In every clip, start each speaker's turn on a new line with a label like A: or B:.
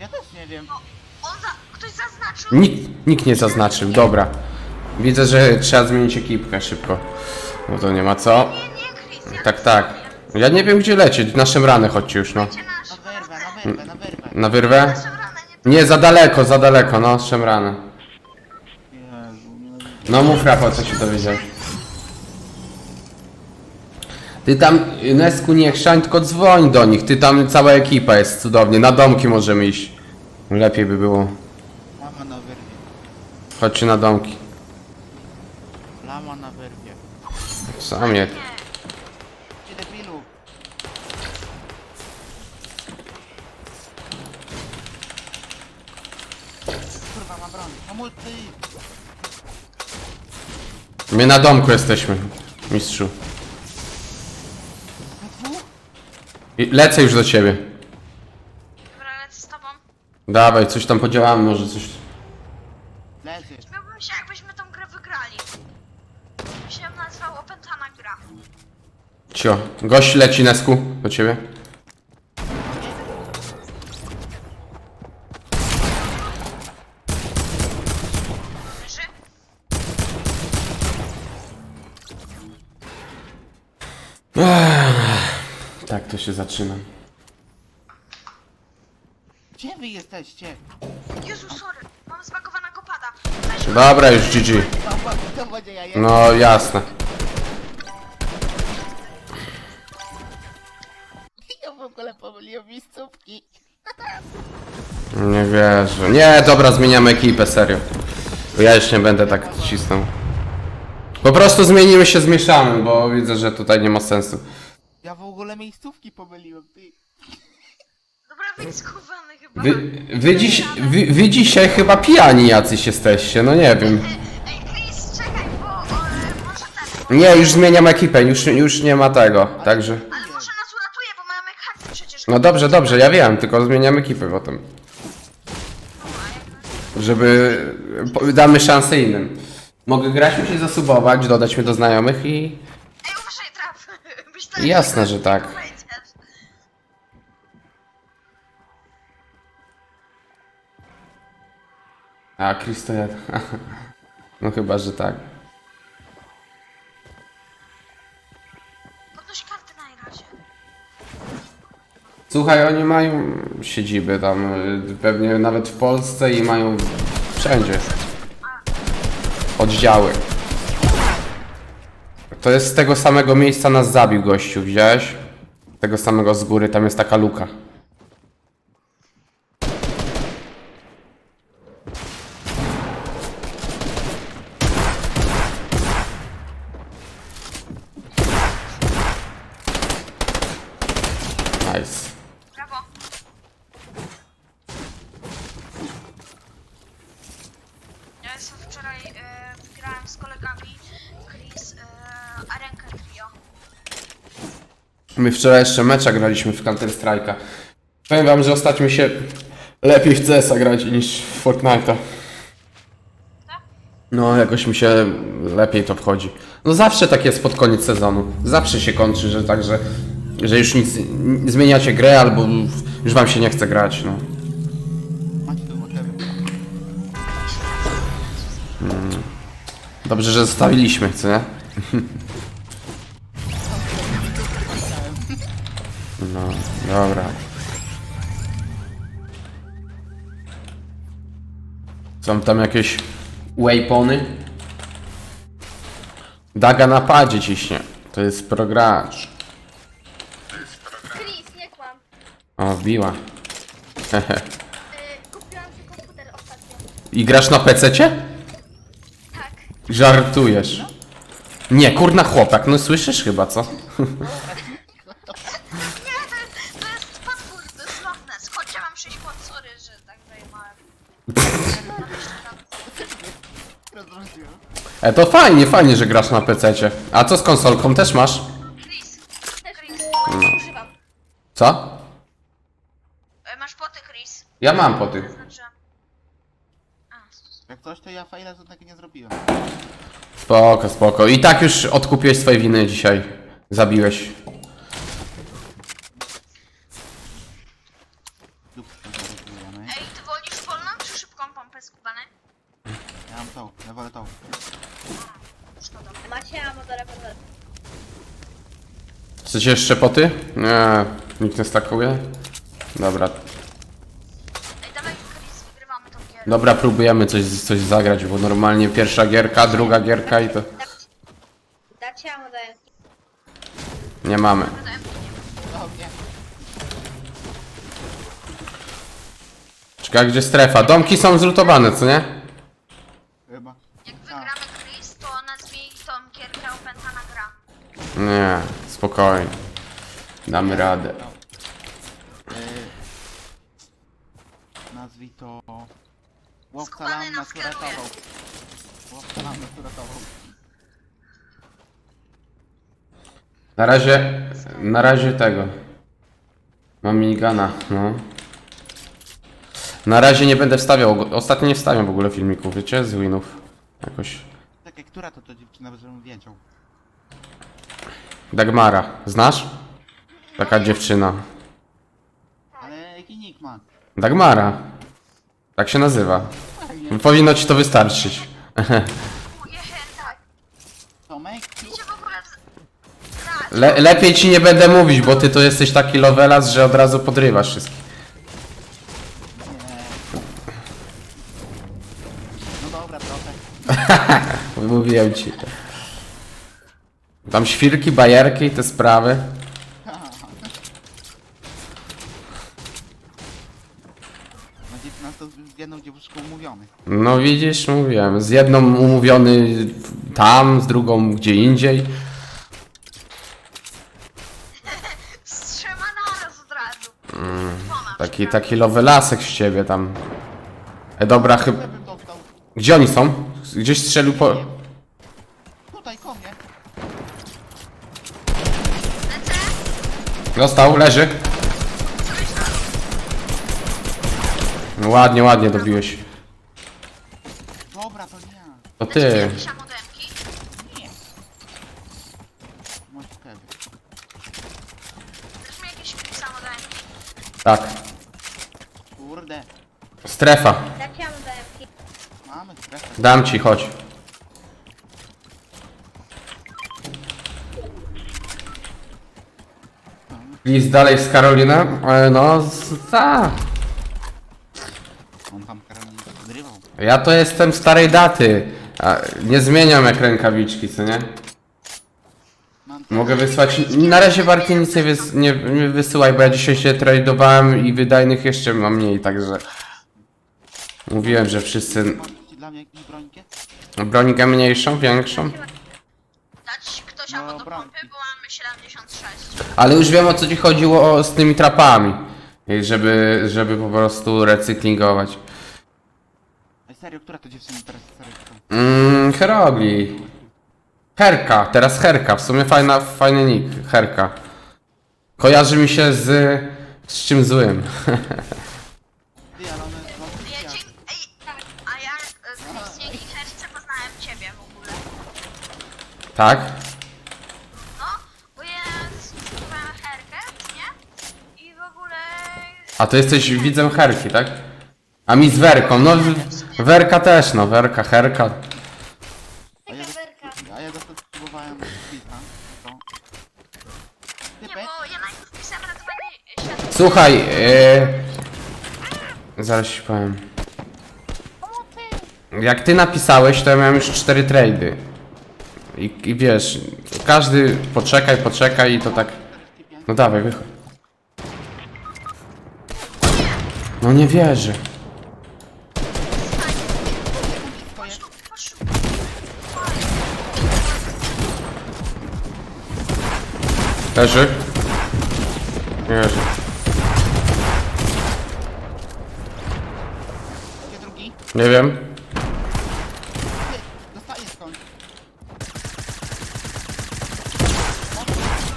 A: Ja też nie wiem.
B: On za... Ktoś zaznaczył?
C: Nikt, nikt nie zaznaczył, dobra. Widzę, że trzeba zmienić ekipkę szybko. No to nie ma co.
B: Nie, nie, Chris. Ja
C: Tak, tak. Ja nie wiem gdzie lecieć, na szemrany chodźcie już, no.
A: Na wyrwę, na wyrwę, na wyrwę.
C: Na
B: nie...
C: Za daleko, za daleko, no, szemrany.
A: Jezu, nie
C: No mów Rafał, co się dowiedziałeś. Ty tam, Nesku, nie chrzań, tylko dzwoń do nich. Ty tam, cała ekipa jest cudownie. Na domki możemy iść. Lepiej by było.
A: Lama na wyrwie.
C: Chodźcie na domki.
A: Lama na wyrwie.
C: Sam je.
A: Ty debilu. Kurwa, ma broń. No multi.
C: My na domku jesteśmy, mistrzu.
A: Na dwóch?
C: I lecę już do ciebie.
B: Dobra, lecę z tobą.
C: Dawaj, coś tam podziałamy, może coś...
A: Leży.
B: Miałbym się, jakbyśmy tą grę wygrali. By się nazywał opętana gra.
C: Cio, gość leci, Nesku, do ciebie.
B: Leży?
C: Tak to się zaczyna.
A: Gdzie wy jesteście?
B: Jezu, sorry. Mam zbagowanego pada. Weź
C: Dobra, już GG.
A: To, to będzie ja jestem.
C: No, jasne.
A: Ja w ogóle pomyliłem miejscówki.
C: Nie wierzę. Nie, dobra, zmieniamy ekipę, serio. Bo ja już nie będę tak cisnął. Po prostu zmienimy się, zmieszamy, bo widzę, że tutaj nie ma sensu.
A: Ja w ogóle miejscówki pomyliłem, ty.
B: Dobra, wyjdź schowany chyba.
C: Wy, wy, dziś, wy, wy dzisiaj chyba pijani jacyś jesteście, no nie wiem.
B: Ej, Chris, czekaj, bo e, może ten...
C: Nie, już zmieniam ekipę, już, już nie ma tego, także...
B: Ale może nas uratuje, bo mamy karty przecież.
C: No dobrze, dobrze, ja wiem, tylko zmieniam ekipę potem. Żeby... po- Damy szansę innym. Mogę grać, musisz zasubować, dodać mnie do znajomych i... Jasne, że tak. A, Chris to ja... No chyba, że tak.
B: Podnoś karty na razie.
C: Słuchaj, oni mają siedziby tam, y, pewnie nawet w Polsce i mają wszędzie. Oddziały. To jest z tego samego miejsca nas zabił gościu, widziałeś? Tego samego z góry, tam jest taka luka. Nice.
B: Brawo. Ja jestem wczoraj e, grałem z kolegami Chris e, Arenkę Trio.
C: My wczoraj jeszcze mecza graliśmy w Counter Strike'a. Powiem wam, że ostatnio się lepiej w CS-a grać niż w Fortnite'a. No, jakoś mi się lepiej to wchodzi. No zawsze tak jest pod koniec sezonu. Zawsze się kończy, że tak, że, że już nic, zmieniacie grę albo już wam się nie chce grać, no.
A: Motywy.
C: Dobrze, że zostawiliśmy, co nie? No, dobra. Są tam jakieś waypony? Daga na padzie ciśnie. To jest progracz.
D: Chris, nie kłam.
C: O, wbiła. Hehe.
D: Y, kupiłam sobie komputer ostatnio.
C: I grasz na PC-cie?
D: Tak.
C: Żartujesz. Nie, kurna chłopak, no słyszysz chyba, co?
B: Nie, to, to jest potwór, to jest Loch Ness. Chodź, ja mam 6 kład, sorry, że tak zajmowałem.
A: Rozrzuciłem.
C: E, to fajnie, fajnie, że grasz na PC-cie. A co z konsolką, też masz?
B: Chris,
D: Też
B: Chris,
D: używam.
C: Co?
B: e, masz poty, Chris.
C: Ja mam po tych.
B: Znaczy... A,
A: Jak coś, to ja fajla to tak nie zrobiłem.
C: Spoko, spoko. I tak już odkupiłeś swoje winy dzisiaj. Zabiłeś.
A: Dupsko.
B: skubany?
A: Ja mam tą.
D: Macie amo do rewolweru.
C: Chcecie jeszcze poty? Nie, nikt nie stakuje. Dobra,
B: Ej, dawaj, Chris, wygrywamy tą gierę.
C: dobra, próbujemy coś, coś zagrać, bo normalnie pierwsza gierka, druga gierka i to
D: Dacie, dacie amo do ręki.
C: nie mamy. Czekaj, gdzie strefa? Domki są zlutowane, co nie?
A: Chyba.
B: Jak wygramy Chris, to nazwij tą gierkę opętana gra.
C: Nie, spokojnie. Damy radę.
A: Yy, nazwij to... Łowca
B: Skubany
A: lam
B: nas kieruje.
A: Łowca lam.
C: Na razie, na razie tego. Mam minigana, no. Na razie nie będę wstawiał, ostatnio nie wstawiam w ogóle filmików, wiecie, z winów. Jakoś.
A: Czekaj, która to to dziewczyna, żebym wiedział.
C: Dagmara, znasz? Taka dziewczyna.
A: Ale jaki nick ma?
C: Dagmara. Tak się nazywa. Powinno ci to wystarczyć.
A: Tomek?
C: Le lepiej ci nie będę mówić, bo ty to jesteś taki lovelas, że od razu podrywasz wszystkich.
A: Nie. No dobra, trochę.
C: Mówiłem ci. Tam świrki, bajerki i te sprawy.
A: Będzie nas to z jedną dziewuszką umówiony.
C: No widzisz, mówiłem. Z jedną umówiony tam, z drugą gdzie indziej.
B: z trzema naraz od razu. Dwoma,
C: Taki, taki lovelasek z ciebie tam. E, dobra, chyba...
A: Ja bym dostał.
C: Gdzie oni są? Gdzieś strzelił po...
A: Tutaj, ko mnie.
B: Lecę,
C: Dostał, leży. No ładnie, ładnie dobiłeś.
A: Dobra, to nie.
C: To
B: Lecę
C: ty.
B: jakieś amodemki.
A: Może wtedy.
B: Też mi jakieś amodemki.
C: Tak.
A: Kurde.
C: Strefa.
D: Do ręki.
A: Mamy strefę.
C: Dam ci, chodź. List dalej z Karolina? E, No, z, ta.
A: On tam Karolina podrywał.
C: Ja to jestem starej daty. A, nie zmieniam jak rękawiczki, co nie?
A: Mam
C: Mogę wysłać. Na razie Barty nic nie, wys, nie, nie wysyłaj, bo ja dzisiaj się tradowałem i wydajnych jeszcze mam mniej, także. Mówiłem, że wszyscy.
A: Dla mnie jakąś brońkę?
C: Bronikę mniejszą, większą.
B: Dać ktoś
A: No,
B: albo do pompy, bo 76.
C: Ale już wiem o co ci chodziło o, z tymi trapami. I Żeby, żeby po prostu recyklingować.
A: Ej, serio, która to dziewczyna teraz serio?
C: Mmm, hierogli. Herka, teraz Herka, w sumie fajna, fajny nick, Herka. Kojarzy mi się z... z czym złym.
A: Ty, ale one
B: Ja dzięki... Ej, a ja e, dzięki Herce poznałem ciebie w ogóle.
C: tak? A to jesteś widzem Herki, tak? A mi z Werką, no w- Werka też, no Werka, Herka.
A: A ja,
D: Taka werka.
A: a ja dostęp. To... Typek?
B: bo ja najpierw pisałem ratowanie świata.
C: Słuchaj, yy... zaraz ci powiem. Jak ty napisałeś, to ja miałem już cztery trady. I, I wiesz, każdy poczekaj, poczekaj i to tak... No dawaj, wychodź. No nie wierzę. Leży? Nie wierzę.
A: Gdzie drugi?
C: Nie wiem.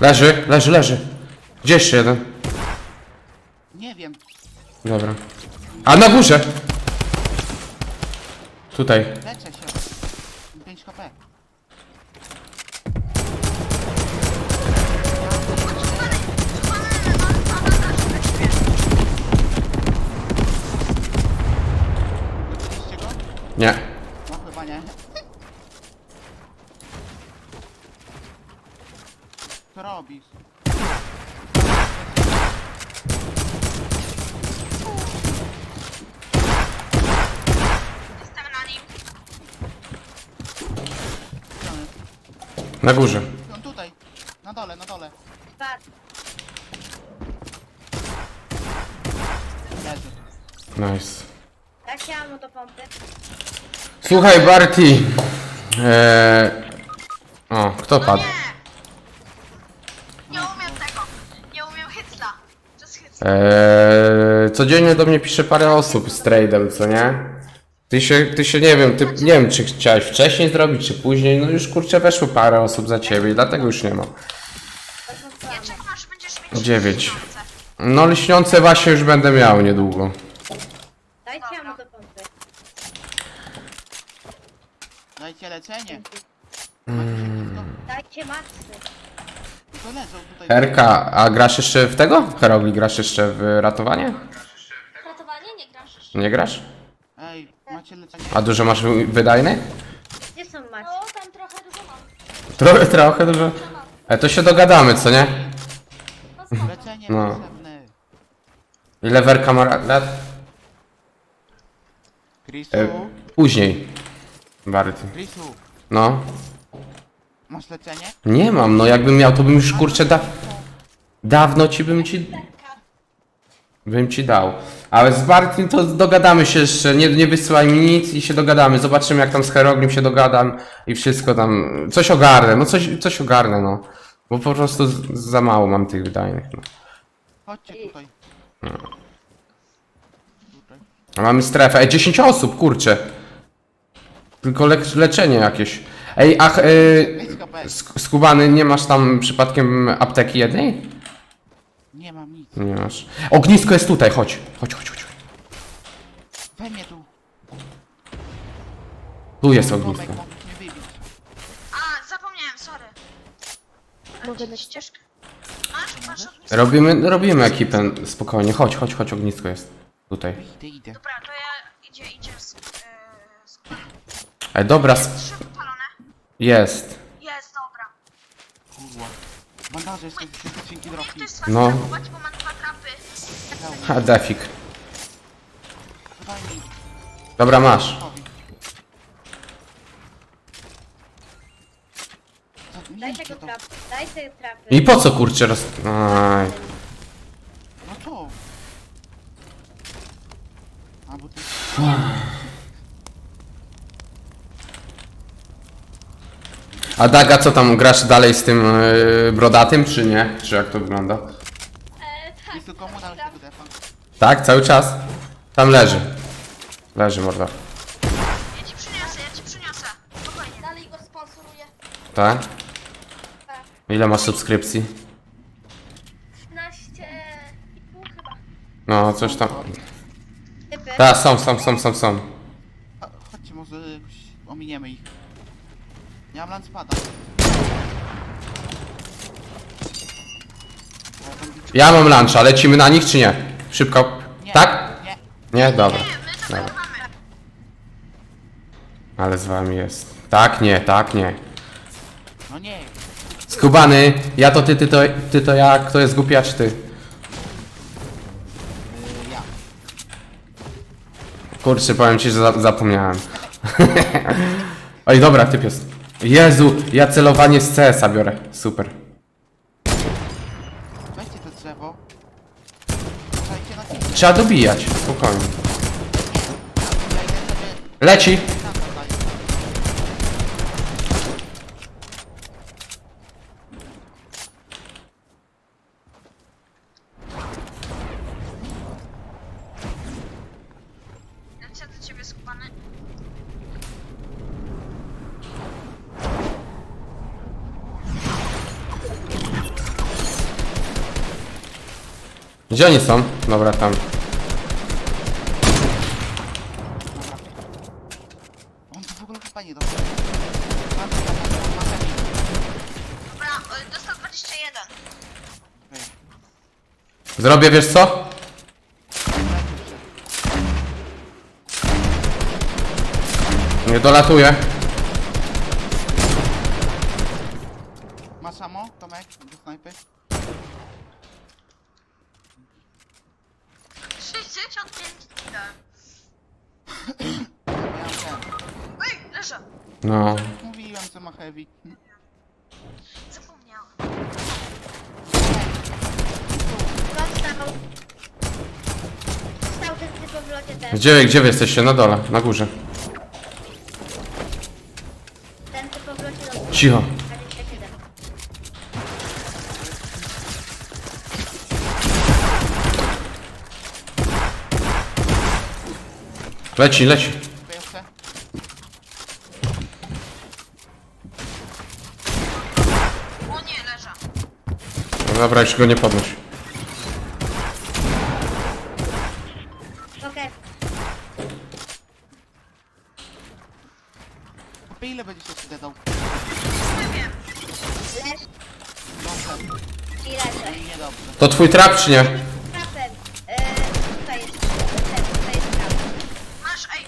C: Leży, leży, leży. Jeszcze jeden? Dobra. A na górze! Tutaj.
A: Leczę się. 5 HP.
C: Nie.
A: No chyba nie. Co robisz?
B: Jestem na nim.
A: Gdzie on jest?
C: Na górze.
A: On tutaj. Na dole, na dole. Leży.
C: Nice.
D: Dajcie mu do pompy.
C: Słuchaj, Barty. Eee... O, kto
B: No
C: padł?
B: nie! Nie umiem tego. Nie umiem. To jest hycla.
C: Eee, codziennie do mnie pisze parę osób z tradem, co nie? Ty się, ty się nie wiem, ty nie wiem, czy chciałeś wcześniej zrobić, czy później, no już kurczę weszło parę osób za ciebie i dlatego już nie ma.
B: Nie będziesz mieć
C: Dziewięć.
B: pieniądze.
C: No lśniące właśnie już będę miał niedługo.
D: Dajcie mu do pompy.
A: Dajcie leczenie.
D: Dajcie maksy.
A: To leżą tutaj.
C: Herka, a grasz jeszcze w tego? Herogli, grasz jeszcze w ratowanie?
E: Ratowanie nie grasz jeszcze.
C: Nie grasz?
A: Ej, macie leczenie?
C: A dużo masz wydajny?
D: Gdzie są maksy?
E: No, tam trochę dużo mam.
C: Trochę, trochę dużo. E, to się dogadamy, co nie?
A: Leczenie
C: No.
A: potrzebne.
C: Ile werka ma lat?
A: Chrisu,
C: E, później. Barty.
A: Chrisu,
C: No.
A: masz leczenie?
C: Nie mam, no jakbym miał, to bym już kurczę da... Dawno ci bym ci... Bym ci dał. Ale z Bartim to dogadamy się jeszcze, nie, nie wysyłaj mi nic i się dogadamy. Zobaczymy jak tam z Heroglim się dogadam i wszystko tam... Coś ogarnę, no coś, coś ogarnę, no. Bo po prostu z, za mało mam tych wydajnych, no.
A: Chodźcie tutaj. Tutaj.
C: A mamy strefę. Ej, 10 osób, kurczę. Tylko le leczenie jakieś. Ej, ach, yy, sk- skubany, nie masz tam przypadkiem apteki jednej?
A: Nie
C: masz. Ognisko jest tutaj, chodź. Chodź, chodź, chodź.
A: We mnie tu.
C: Tu jest
A: Tomek,
C: ognisko.
A: mnie.
B: A, zapomniałem, sorry.
E: Mogę dać
B: Ścieżkę. Masz, masz od...
C: Robimy, robimy ekipę, spokojnie. Chodź, chodź, chodź, ognisko jest. Tutaj.
A: Idę, idę.
B: Dobra, to ja... Idzie, idzie z... Z...
C: Ej, dobra, s-
B: Trzy wypalone.
C: jest.
B: Jest, dobra.
A: Kurwa. Bandaże są wszystkie skrzynki
B: Niech
A: drogi.
B: ktoś z was
C: No.
B: bo mam trapy.
C: Ha, defik.
A: Daj.
C: Dobra, masz.
A: Powi. Co-
D: Dajcie
A: Miejcie
D: go
A: to.
D: trapy. Dajcie trapy.
C: I po co, kurczę, roz... Aj.
A: No co? A, bo ty...
C: A Daga, co tam, grasz dalej z tym yy, brodatym, czy nie? Czy jak to wygląda?
E: Tak.
A: Jest tylko komunal tego defa.
C: Tak, cały czas? Tam leży. Leży, morda.
B: Ja ci przyniosę, ja ci przyniosę. Spokojnie.
E: Dalej go sponsoruję.
C: Tak? Ile masz subskrypcji?
E: 13 i pół chyba.
C: No, coś tam.
D: Typy.
C: Tak, są, są, są, są, są.
A: Cho- Chodźcie, może jakoś ominiemy ich. Ja mam landspada. O, tam bić-
C: Ja mam luncha, lecimy na nich czy nie? Szybko.
A: Nie,
C: Tak?
A: Nie.
C: Nie? Dobra.
B: Nie, my to
C: Dobra.
B: mamy.
C: Ale z wami jest. Tak, nie, tak, nie.
A: No nie.
C: Skubany, ja to ty, ty to, ty to ja, kto jest głupia czy ty?
A: Yy, ja.
C: Kurczę, powiem ci, że za, zapomniałem. Oj, dobra, typ jest. Jezu, ja celowanie z CS-a biorę. Super.
A: Weźcie to drzewo. Uważajcie na tym.
C: Trzeba dobijać, spokojnie. Leci! Gdzie oni są? Dobra, tam.
A: On tu w ogóle chyba nie to, mam to, mam to.
B: Dobra, y, dostał 21.
A: Okej.
C: Zrobię, wiesz co? Nie dolatuje.
A: Masz amo, Tomek, do snajpy?
B: 65 kilo.
A: Ja mam ten.
B: Ej, leżę.
C: No.
A: Mówiłem, co ma heavy.
B: Zapomniałem.
D: Dostał. Dostał ten typ w locie też.
C: Gdzie, gdzie wy jesteście? Na dole, na górze.
D: Ten typ w locie dostał.
C: Cicho. Leci, leci.
B: O nie, leżę.
C: No Dobra, już go nie podnoś.
D: Okej.
A: Kopy ile będziesz jeszcze.
D: Leż
A: Dobrze,
D: i leżę.
A: niedobrze.
C: To twój trap czy nie?
D: Trapem. Eee, tutaj jest. Ten, tutaj jest trap.
B: Masz, ej.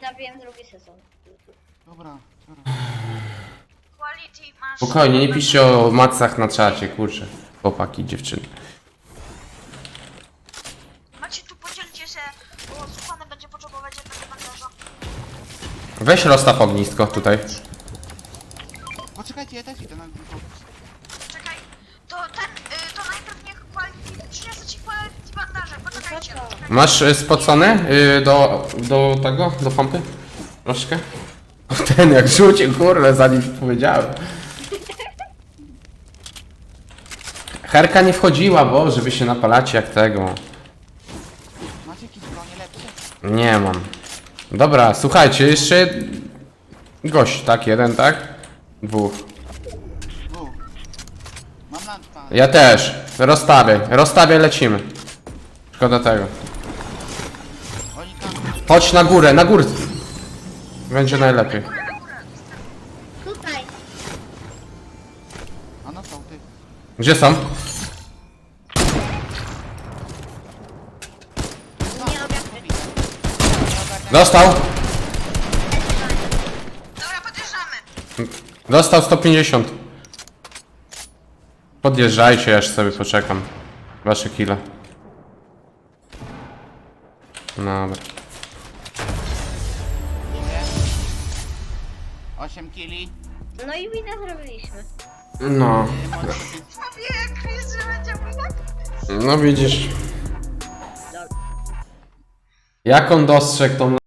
D: Zabiłem drugi sezon.
A: Dobra, dobra.
B: Quality masz.
C: Spokojnie, nie piszcie o macach na czacie, kurczę. Chłopaki, dziewczyny.
B: Macie tu podzielcie się, bo Słuchany będzie potrzebować jednego bandaża.
C: Weź rozstaw ognisko tutaj.
A: Poczekajcie, ja też idę na górę.
B: Czekaj, to ten, y, to najpierw niech Quality, przyniosę ci Quality bandaże, poczekajcie. poczekajcie.
C: Masz y, spocony y, do, do tego, do pompy? Troszkę? Ten jak rzucił, kurde, zanim powiedziałem. Herka nie wchodziła, bo żeby się napalacie jak tego.
A: Macie jakieś bronie lepsze?
C: Nie mam. Dobra, słuchajcie, jeszcze gość, tak? Jeden, tak? Dwóch.
A: Dwóch. Mam launchpad.
C: Ja też. Rozstawię, rozstawię, lecimy. Szkoda tego.
A: Oni tam...
C: Chodź na górę, na górę. Będzie najlepiej.
D: Tutaj.
A: A no są, ty.
C: Gdzie są?
D: Nie obiad.
C: Dostał.
B: Dobra, podjeżdżamy.
C: Dostał 150. Podjeżdżajcie, ja aż sobie poczekam. Wasze kile. Dobra.
A: 8 kili.
D: No i wina zrobiliśmy.
C: No.
B: Mówię, jak Chris, że będzie mój tak.
C: No widzisz. Jak on dostrzegł tą